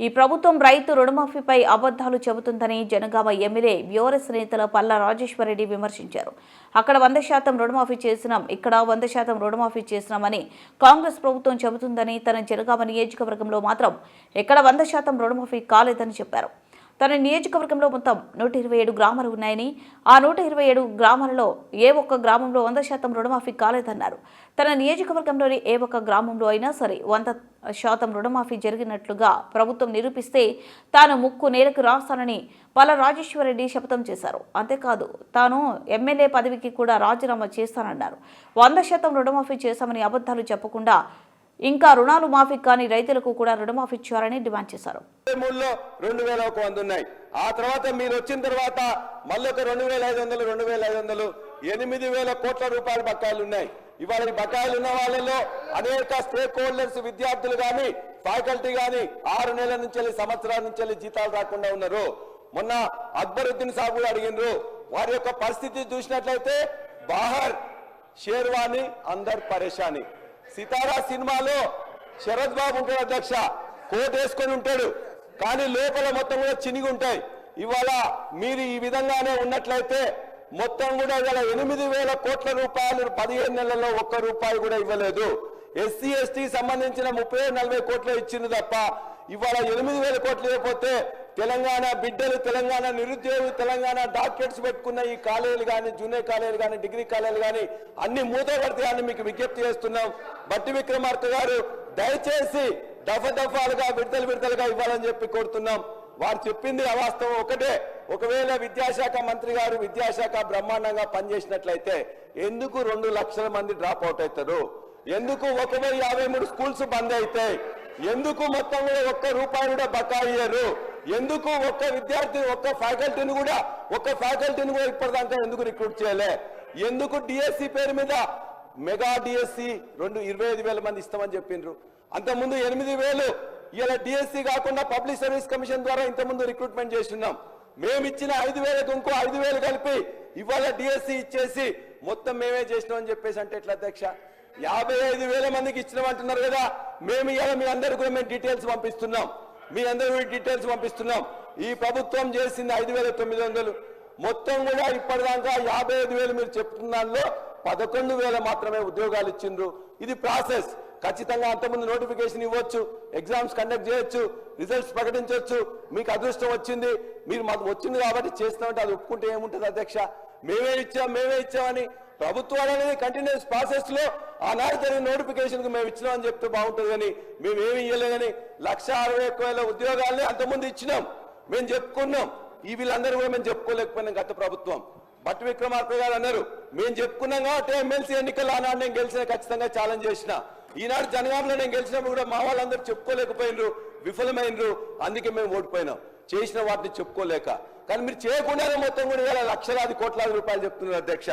ఈ ప్రభుత్వం రైతు రుణమాఫీపై అబద్ధాలు చెబుతుందని జనగామ ఎమ్మెల్యే బ్యూరెస్ నేతల పల్లా రాజేశ్వరరెడ్డి విమర్శించారు. అక్కడ వంద శాతం రుణమాఫీ చేసినాం ఇక్కడ వంద శాతం రుణమాఫీ చేసినామని కాంగ్రెస్ ప్రభుత్వం చెబుతుందని తన జనగామ నియోజకవర్గంలో మాత్రం ఎక్కడ వంద శాతం రుణమాఫీ కాలేదని చెప్పారు. తన నియోజకవర్గంలో మొత్తం నూట ఇరవై ఏడు గ్రామాలు ఉన్నాయని ఆ నూట ఇరవై ఏడు గ్రామాలలో ఏ ఒక్క గ్రామంలో వంద శాతం రుణమాఫీ కాలేదన్నారు. తన నియోజకవర్గంలోని ఏ ఒక్క గ్రామంలో అయినా సరే వంద శాతం రుణమాఫీ జరిగినట్లుగా ప్రభుత్వం నిరూపిస్తే తాను ముక్కు నేలకు రాస్తానని పల రాజేశ్వరరెడ్డి శపథం చేశారు. అంతేకాదు తాను ఎమ్మెల్యే పదవికి కూడా రాజీనామా చేస్తానన్నారు. వంద శాతం రుణమాఫీ చేశామని అబద్ధాలు చెప్పకుండా ఇంకా రుణాలు మాఫీ కాని రైతులకు కూడా రుణమాఫీ చేయాలని డిమాండ్ చేశారు. రెండు వేల ఒక వంద ఉన్నాయి. ఆ తర్వాత మీరు వచ్చిన తర్వాత మళ్ళీ ఒక రెండు వేల ఐదు వందలు రెండు వేల ఐదు వందలు ఎనిమిది వేల కోట్ల రూపాయల బకాయిలు ఉన్నాయి. ఇవాళ ఈ బకాయిలు ఉన్న వాళ్ళలో అనేక స్టేక్ హోల్డర్స్ విద్యార్థులు కానీ ఫ్యాకల్టీ కానీ ఆరు నెలల నుంచి వెళ్ళి సంవత్సరాల నుంచి వెళ్ళి జీతాలు రాకుండా ఉన్నారు. మొన్న అక్బరుద్దీన్ సాబ్ కూడా అడిగినారు వారి యొక్క పరిస్థితి చూసినట్లయితే బాహర్ షేర్వాణి అందర్ పరేషాని. సితారా సినిమాలో శరద్ బాబు ఉంటాడు అధ్యక్ష కోట్ వేసుకొని ఉంటాడు. కానీ లోపల మొత్తం కూడా చినిగి ఉంటాయి. ఇవాళ మీరు ఈ విధంగానే ఉన్నట్లయితే మొత్తం కూడా గల ఎనిమిది వేల కోట్ల రూపాయలు పదిహేను నెలల్లో ఒక్క రూపాయి కూడా ఇవ్వలేదు. ఎస్సీ ఎస్టీ సంబంధించిన ముప్పై నలభై కోట్లు ఇచ్చింది తప్ప ఇవాళ ఎనిమిది వేల కోట్లు ఇవ్వకపోతే తెలంగాణ బిడ్డలు తెలంగాణ నిరుద్యోగులు తెలంగాణ డాక్టర్స్ పెట్టుకున్న ఈ కాలేజీలు కానీ జూనియర్ కాలేజీలు కానీ డిగ్రీ కాలేజీలు కానీ అన్ని మూతపడతాయని మీకు విజ్ఞప్తి చేస్తున్నాం. బట్టి విక్రమార్క గారు దయచేసి దఫ దఫాలుగా విడతలు విడతలుగా ఇవ్వాలని చెప్పి కోరుతున్నాం. వారు చెప్పింది అవాస్తవం ఒకటే. ఒకవేళ విద్యాశాఖ మంత్రి గారు విద్యాశాఖ బ్రహ్మాండంగా పనిచేసినట్లయితే ఎందుకు రెండు లక్షల మంది డ్రాప్ అవుట్ అవుతారు? ఎందుకు ఒక వెయ్యి యాభై మూడు స్కూల్స్ బంద్ అవుతాయి ఎందుకు మొత్తం కూడా ఒక్క రూపాయి కూడా బకాయి ఎందుకు ఒక్క విద్యార్థి ఒక్క ఫ్యాకల్టీని కూడా ఒక్క ఫ్యాకల్టీని కూడా ఇప్పటిదాకా ఎందుకు రిక్రూట్ చేయలే? ఎందుకు డిఎస్సి పేరు మీద మెగా డిఎస్సి రెండు ఇరవై ఐదు వేల మంది ఇస్తామని చెప్పిండ్రు? అంతకుముందు ఎనిమిది వేలు ఇలా డిఎస్సి కాకుండా పబ్లిక్ సర్వీస్ కమిషన్ ద్వారా ఇంతకుముందు రిక్రూట్మెంట్ చేస్తున్నాం మేము ఇచ్చిన ఐదు వేలకు ఇంకో ఐదు వేలు కలిపి ఇవాళ డిఎస్సి ఇచ్చేసి మొత్తం మేమే చేసినాం అని చెప్పేసి అంటే ఎట్లా అధ్యక్ష? యాభై ఐదు వేల మందికి ఇచ్చినామంటున్నారు కదా మేము ఇవాళ మీ అందరు కూడా మేము డీటెయిల్స్ పంపిస్తున్నాం. మీ అందరూ కూడా డీటెయిల్స్ పంపిస్తున్నాం. ఈ ప్రభుత్వం చేసింది ఐదు వేల తొమ్మిది వందలు. మొత్తం కూడా ఇప్పటిదాకా యాభై ఐదు వేలు మీరు చెప్తున్న దానిలో పదకొండు వేల మాత్రమే ఉద్యోగాలు ఇచ్చిండ్రు. ఇది ప్రాసెస్. ఖచ్చితంగా అంతకుముందు నోటిఫికేషన్ ఇవ్వచ్చు ఎగ్జామ్స్ కండక్ట్ చేయొచ్చు రిజల్ట్స్ ప్రకటించవచ్చు మీకు అదృష్టం వచ్చింది. మీరు మాకు వచ్చింది కాబట్టి చేస్తామంటే అది ఒప్పుకుంటే ఏముంటుంది అధ్యక్ష? మేమే ఇచ్చాం మేమే ఇచ్చామని ప్రభుత్వాలు అనేది కంటిన్యూస్ ప్రాసెస్లో ఆనాడు జరిగిన నోటిఫికేషన్కు మేము ఇచ్చినామని చెప్తే బాగుంటుంది కానీ మేము ఏమి ఇవ్వలేదని లక్ష అరవై ఒక్క వేల ఉద్యోగాలని అంతకుముందు ఇచ్చినాం. మేము చెప్పుకున్నాం. ఈ వీళ్ళందరూ కూడా మేము చెప్పుకోలేకపోయినాం గత ప్రభుత్వం. భట్ విక్రమార్క గారు అన్నారు మేము చెప్పుకున్నాం కాబట్టి ఎమ్మెల్సీ ఎన్నికలు ఆనాడు నేను గెలిచిన ఖచ్చితంగా ఛాలెంజ్ చేసిన. ఈనాడు జనగాంలో నేను గెలిచినప్పుడు కూడా మా వాళ్ళందరూ చెప్పుకోలేకపోయినరు విఫలమైనరు. అందుకే మేము ఓడిపోయినాం. చేసిన వాటిని చెప్పుకోలేక. కానీ మీరు చేయకుండానే మొత్తం కూడా ఇవాళ లక్షలాది కోట్లాది రూపాయలు చెప్తున్నారు అధ్యక్ష.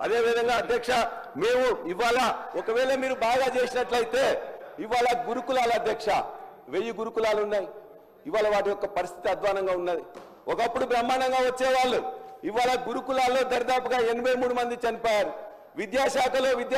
అదే విధంగా అధ్యక్ష మేము ఇవాళ ఒకవేళ మీరు బాగా చేసినట్లయితే ఇవాళ గురుకులాల అధ్యక్ష వెయ్యి గురుకులాలు ఉన్నాయి. ఇవాళ వాటి యొక్క పరిస్థితి అధ్వానంగా ఉన్నది. ఒకప్పుడు బ్రహ్మాండంగా వచ్చేవాళ్ళు. ఇవాళ గురుకులాల్లో దరిదాపుగా ఎనభై మూడు మంది చనిపోయారు. విద్యాశాఖలో విద్యా